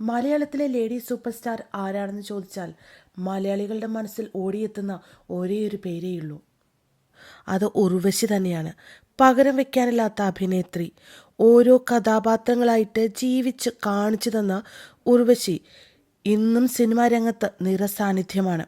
മലയാളത്തിലെ lady super star ആരാണെന്ന് ചോദിച്ചാൽ മലയാളികളുടെ മനസ്സിൽ ഓടിയെത്തുന്ന ഒരേയൊരു പേരേയുള്ളൂ അത് ഉർവശി തന്നെയാണ്. പകരം വെക്കാനില്ലാത്ത അഭിനേത്രി. ഓരോ കഥാപാത്രങ്ങളായിട്ട് ജീവിച്ച് കാണിച്ചു തന്ന ഉർവശി ഇന്നും സിനിമാ രംഗത്ത് നിറസാന്നിധ്യമാണ്.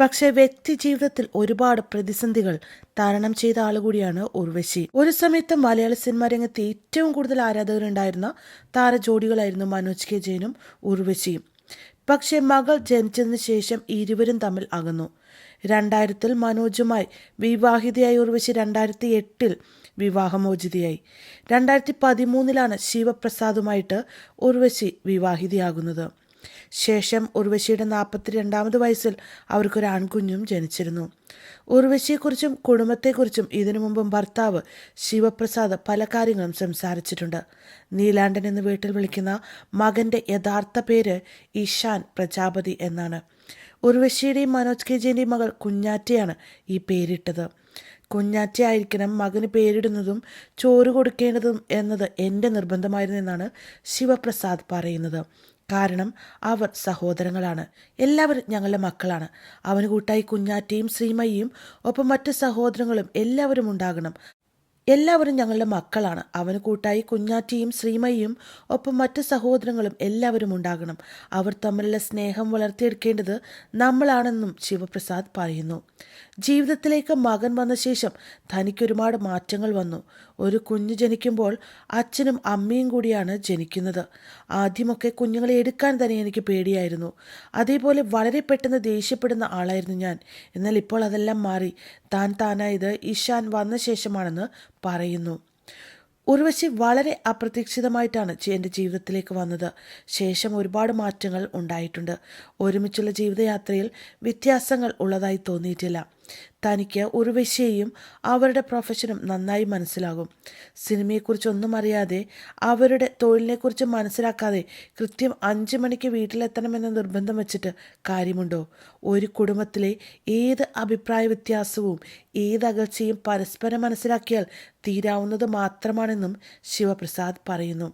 പക്ഷേ വ്യക്തി ജീവിതത്തിൽ ഒരുപാട് പ്രതിസന്ധികൾ തരണം ചെയ്ത ആളുകൂടിയാണ് ഉർവശി. ഒരു സമയത്ത് മലയാള സിനിമാ രംഗത്ത് ഏറ്റവും കൂടുതൽ ആരാധകരുണ്ടായിരുന്ന താരജോഡികളായിരുന്നു മനോജ് കെ ജയനും ഉർവശിയും. പക്ഷേ മകൾ ജനിച്ചതിന് ശേഷം ഇരുവരും തമ്മിൽ അകന്നു. രണ്ടായിരത്തിൽ മനോജുമായി വിവാഹിതയായ ഉർവശി രണ്ടായിരത്തി എട്ടിൽ വിവാഹമോചിതയായി. രണ്ടായിരത്തി പതിമൂന്നിലാണ് ശിവപ്രസാദുമായിട്ട് ഉർവശി വിവാഹിതയാകുന്നത്. ശേഷം ഉർവശിയുടെ നാൽപ്പത്തി രണ്ടാമത് വയസ്സിൽ അവർക്കൊരു ആൺകുഞ്ഞും ജനിച്ചിരുന്നു. ഉർവശിയെക്കുറിച്ചും കുടുംബത്തെക്കുറിച്ചും ഇതിനു മുമ്പും ഭർത്താവ് ശിവപ്രസാദ് പല കാര്യങ്ങളും സംസാരിച്ചിട്ടുണ്ട്. നീലാണ്ടൻ എന്ന് വീട്ടിൽ വിളിക്കുന്ന മകന്റെ യഥാർത്ഥ പേര് ഈശാൻ പ്രജാപതി എന്നാണ്. ഉർവശിയുടെയും മനോജ് കെ ജിന്റെയും മകൾ കുഞ്ഞാറ്റയാണ് ഈ പേരിട്ടത്. കുഞ്ഞാറ്റയായിരിക്കണം മകന് പേരിടുന്നതും ചോറ് കൊടുക്കേണ്ടതും എന്നത് എന്റെ നിർബന്ധമായിരുന്നു എന്നാണ് ശിവപ്രസാദ് പറയുന്നത്. കാരണം അവർ സഹോദരങ്ങളാണ്. എല്ലാവരും ഞങ്ങളുടെ മക്കളാണ്. അവന് കൂട്ടായി കുഞ്ഞാറ്റയും ശ്രീമയ്യയും ഒപ്പം മറ്റ് സഹോദരങ്ങളും എല്ലാവരും ഉണ്ടാകണം. എല്ലാവരും ഞങ്ങളുടെ മക്കളാണ്. അവന് കൂട്ടായി കുഞ്ഞാറ്റിയും ശ്രീമയും ഒപ്പം മറ്റ് സഹോദരങ്ങളും എല്ലാവരും ഉണ്ടാകണം. അവർ തമ്മിലുള്ള സ്നേഹം വളർത്തിയെടുക്കേണ്ടത് നമ്മളാണെന്നും ശിവപ്രസാദ് പറയുന്നു. ജീവിതത്തിലേക്ക് മകൻ വന്ന ശേഷം തനിക്കൊരുപാട് മാറ്റങ്ങൾ വന്നു. ഒരു കുഞ്ഞ് ജനിക്കുമ്പോൾ അച്ഛനും അമ്മയും കൂടിയാണ് ജനിക്കുന്നത്. ആദ്യമൊക്കെ കുഞ്ഞുങ്ങളെ എടുക്കാൻ തന്നെ എനിക്ക് പേടിയായിരുന്നു. അതേപോലെ വളരെ പെട്ടെന്ന് ദേഷ്യപ്പെടുന്ന ആളായിരുന്നു ഞാൻ. എന്നാൽ ഇപ്പോൾ അതെല്ലാം മാറി. താൻ താനായത് ഇഷാൻ വന്ന ശേഷമാണെന്ന് പറയുന്നു. ഉർവശി വളരെ അപ്രതീക്ഷിതമായിട്ടാണ് എന്റെ ജീവിതത്തിലേക്ക് വന്നത്. ശേഷം ഒരുപാട് മാറ്റങ്ങൾ ഉണ്ടായിട്ടുണ്ട്. ഒരുമിച്ചുള്ള ജീവിതയാത്രയിൽ വ്യത്യാസങ്ങൾ ഉള്ളതായി തോന്നിയിട്ടില്ല. തനിക്ക് ഒരു ഉർവശിയെയും അവരുടെ പ്രൊഫഷനും നന്നായി മനസ്സിലാകും. സിനിമയെക്കുറിച്ചൊന്നും അറിയാതെ അവരുടെ തൊഴിലിനെക്കുറിച്ച് മനസ്സിലാക്കാതെ കൃത്യം അഞ്ച് മണിക്ക് വീട്ടിലെത്തണമെന്ന് നിർബന്ധം വെച്ചിട്ട് കാര്യമുണ്ടോ? ഒരു കുടുംബത്തിലെ ഏത് അഭിപ്രായ വ്യത്യാസവും ഏത് അകൽച്ചയും പരസ്പരം മനസ്സിലാക്കിയാൽ തീരാവുന്നത് മാത്രമാണെന്നും ശിവപ്രസാദ് പറയുന്നു.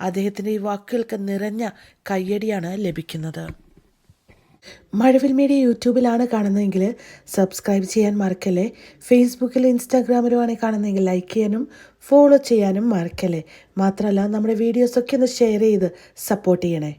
അദ്ദേഹത്തിന്റെ ഈ വാക്കുകൾക്ക് നിറഞ്ഞ കയ്യടിയാണ് ലഭിക്കുന്നത്. മഴവിൽ മീഡിയ യൂട്യൂബിലാണ് കാണുന്നതെങ്കിൽ സബ്സ്ക്രൈബ് ചെയ്യാൻ മറക്കല്ലേ? ഫേസ്ബുക്കിൽ ഇൻസ്റ്റാഗ്രാമിലുമാണ് കാണുന്നതെങ്കിൽ ലൈക്ക് ചെയ്യാനും ഫോളോ ചെയ്യാനും മറക്കല്ലേ? മാത്രമല്ല നമ്മുടെ വീഡിയോസൊക്കെ ഒന്ന് ഷെയർ ചെയ്ത് സപ്പോർട്ട് ചെയ്യണേ.